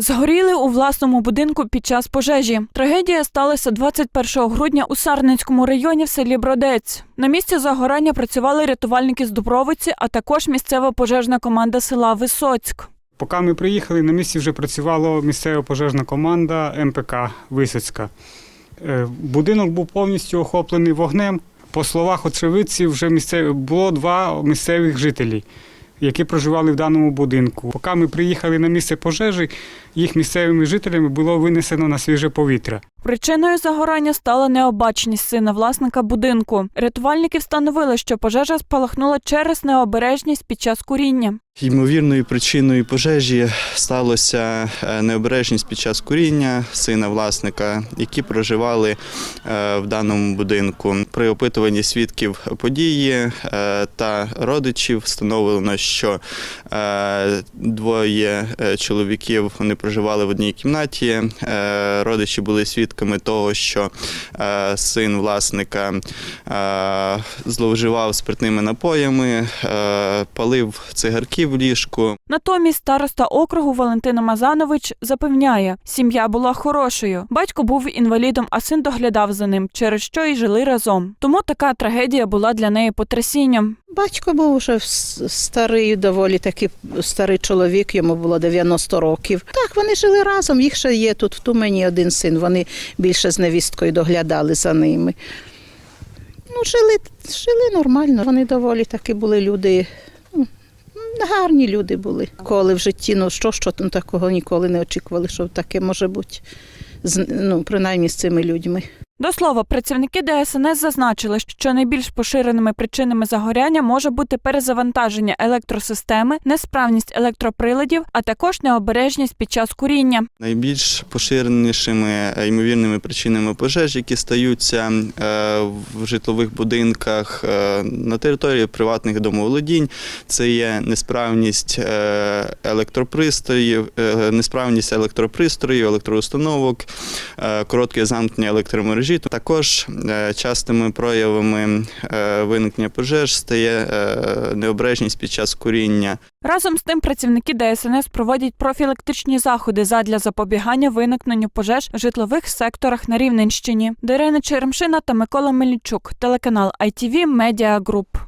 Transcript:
Згоріли у власному будинку під час пожежі. Трагедія сталася 21 грудня у Сарненському районі в селі Бродець. На місці загорання працювали рятувальники з Дубровиці, а також місцева пожежна команда села Висоцьк. Поки ми приїхали, на місці вже працювала місцева пожежна команда МПК Висоцька. Е, Будинок був повністю охоплений вогнем. По словах очевидців, вже місцеві, було два місцевих жителі, які проживали в даному будинку. Поки ми приїхали на місце пожежі, їх місцевими жителями було винесено на свіже повітря. Причиною загорання стала необачність сина власника будинку. Рятувальники встановили, що пожежа спалахнула через необережність під час куріння. Ймовірною причиною пожежі сталося е, необережність під час куріння сина власника, які проживали е, в даному будинку. При опитуванні свідків події е, та родичів встановлено, що двоє чоловіків вони проживали в одній кімнаті. Родичі були свідками того, що е, син власника е, зловживав спиртними напоями, е, палив цигарки в ліжку. Натомість староста округу Валентина Мазанович запевняє, сім'я була хорошою. Батько був інвалідом, а син доглядав за ним, через що й жили разом. Тому така трагедія була для неї потрясінням. Батько був вже старий, доволі таки старий чоловік, йому було 90 років. Так, вони жили разом, їх ще є тут в Тумені один син, вони більше з невісткою доглядали за ними. Ну, жили, жили нормально, вони доволі таки були люди. ну, Гарні люди були. Коли в житті, ну що, що там такого ніколи не очікували, що таке може бути, ну, принаймні з цими людьми. До слова, працівники ДСНС зазначили, що найбільш поширеними причинами загоряння може бути перезавантаження електросистеми, несправність електроприладів, а також необережність під час куріння. Найбільш поширенішими е, ймовірними причинами пожеж, які стаються е, в житлових будинках е, на території приватних домоволодінь, це є несправність електропристроїв, несправність електропристроїв, електроустановок, коротке замкнення електромережі. Також е, частими проявами е, виникнення пожеж стає е, необережність під час куріння. Разом з тим, працівники ДСНС проводять профілактичні заходи задля запобігання виникненню пожеж в житлових секторах на Рівненщині. Дарина Черемшина та Микола Мельничук, телеканал ITV Media Group.